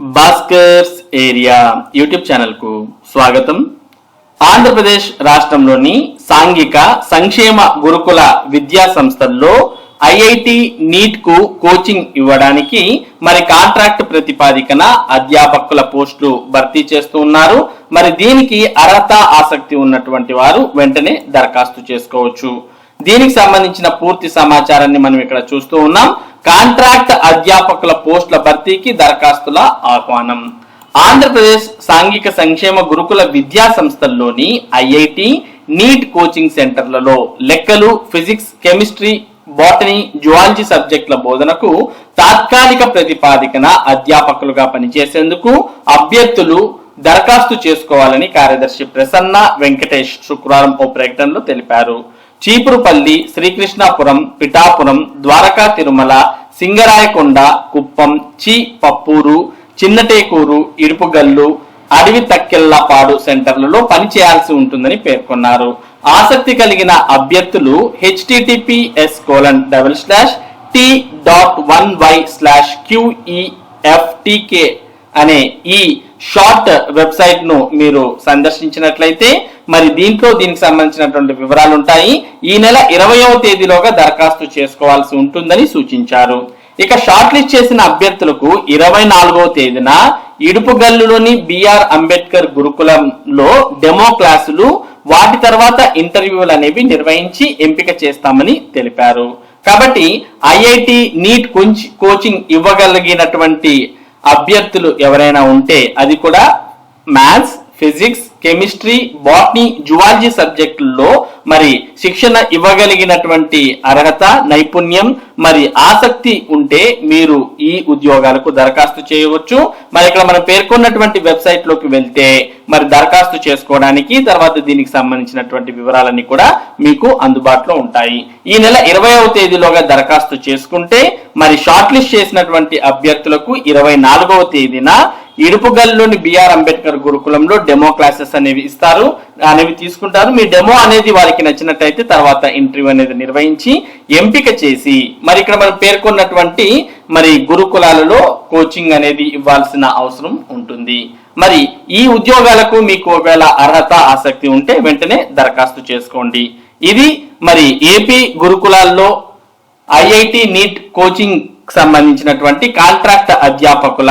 Bhaskar's area YouTube ఛానల్కు స్వాగతం. ఆంధ్రప్రదేశ్ రాష్ట్రంలోని సాంఘిక సంక్షేమ గురుకుల విద్యా సంస్థల్లో ఐఐటి నీట్కు కోచింగ్ ఇవ్వడానికి మరి కాంట్రాక్ట్ ప్రతిపాదికన అధ్యాపకుల పోస్టులు భర్తీ చేస్తూ ఉన్నారు. మరి దీనికి అర్హత ఆసక్తి ఉన్నటువంటి వారు వెంటనే దరఖాస్తు చేసుకోవచ్చు. దీనికి సంబంధించిన పూర్తి సమాచారాన్ని మనం ఇక్కడ చూస్తూ ఉన్నాం. కాంట్రాక్ట్ అధ్యాపకుల పోస్టుల భర్తీకి దరఖాస్తుల ఆహ్వానం. ఆంధ్రప్రదేశ్ సాంఘిక సంక్షేమ గురుకుల విద్యా సంస్థల్లోని ఐఐటి నీట్ కోచింగ్ సెంటర్లలో లెక్కలు ఫిజిక్స్ కెమిస్ట్రీ బాటనీ జువాలజీ సబ్జెక్టుల బోధనకు తాత్కాలిక ప్రతిపాదికన అధ్యాపకులుగా పనిచేసేందుకు అభ్యర్థులు దరఖాస్తు చేసుకోవాలని కార్యదర్శి ప్రసన్న వెంకటేష్ శుక్రవారం ఓ ప్రకటనలో తెలిపారు. చీపురుపల్లి శ్రీకృష్ణాపురం పిఠాపురం ద్వారకా తిరుమల సింగరాయకొండ కుప్పం చి పప్పూరు చిన్నటేకూరు ఇరుపుగల్లు అడవి తక్కెళ్ళపాడు సెంటర్లలో పనిచేయాల్సి ఉంటుందని పేర్కొన్నారు. ఆసక్తి కలిగిన అభ్యర్థులు HTTPS colon double slash T dot one Y slash QEFTK అనే ఈ షార్ట్ వెబ్సైట్ను మీరు సందర్శించినట్లయితే మరి దీంట్లో దీనికి సంబంధించినటువంటి వివరాలు ఉంటాయి ఈ నెల ఇరవయవ తేదీలోగా దరఖాస్తు చేసుకోవాల్సి ఉంటుందని సూచించారు. ఇక షార్ట్ లిస్ట్ చేసిన అభ్యర్థులకు ఇరవై నాలుగవ తేదీన ఇడుపుగల్లులోని బిఆర్ అంబేద్కర్ గురుకులంలో డెమో క్లాసులు వాటి తర్వాత ఇంటర్వ్యూలు అనేవి నిర్వహించి ఎంపిక చేస్తామని తెలిపారు. కాబట్టి ఐఐటి నీట్ కోచింగ్ ఇవ్వగలిగినటువంటి అభ్యర్థులు ఎవరైనా ఉంటే అది కూడా maths physics chemistry botany zoology సబ్జెక్టుల్లో మరి శిక్షణ ఇవ్వగలిగినటువంటి అర్హత నైపుణ్యం మరి ఆసక్తి ఉంటే మీరు ఈ ఉద్యోగాలకు దరఖాస్తు చేయవచ్చు. మరి ఇక్కడ మనం పేర్కొన్నటువంటి వెబ్సైట్లోకి వెళ్తే మరి దరఖాస్తు చేసుకోవడానికి తర్వాత దీనికి సంబంధించినటువంటి వివరాలన్నీ కూడా మీకు అందుబాటులో ఉంటాయి. ఈ నెల ఇరవైవ తేదీలోగా దరఖాస్తు చేసుకుంటే మరి షార్ట్ లిస్ట్ చేసినటువంటి అభ్యర్థులకు ఇరవై నాలుగవ తేదీన ఇరుపుగల్లోని బిఆర్ అంబేద్కర్ గురుకులంలో డెమో క్లాసెస్ అనేవి ఇస్తారు. అనేవి తీసుకుంటారు. మీ డెమో అనేది వారికి నచ్చినట్టయితే తర్వాత ఇంటర్వ్యూ అనేది నిర్వహించి ఎంపిక చేసి మరి ఇక్కడ మనం పేర్కొన్నటువంటి మరి గురుకులాలలో కోచింగ్ అనేది ఇవ్వాల్సిన అవసరం ఉంటుంది. మరి ఈ ఉద్యోగాలకు మీకు ఒకవేళ అర్హత ఆసక్తి ఉంటే వెంటనే దరఖాస్తు చేసుకోండి. ఇది మరి ఏపీ గురుకులాల్లో ఐఐటి నీట్ కోచింగ్ సంబంధించినటువంటి కాంట్రాక్ట్ అధ్యాపకుల